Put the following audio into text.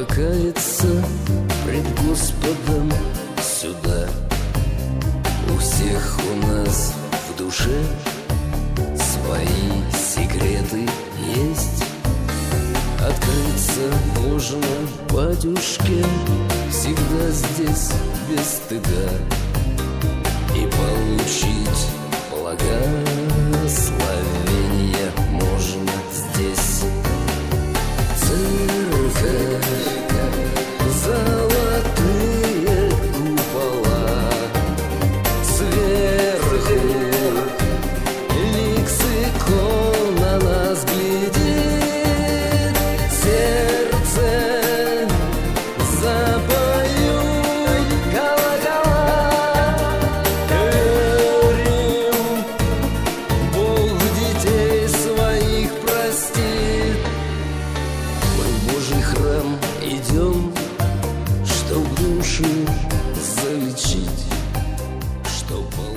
явиться пред Господом сюда. У всех у нас в душе свои секреты есть. Открыться можно батюшке Всегда здесь без стыда души залечить, чтоб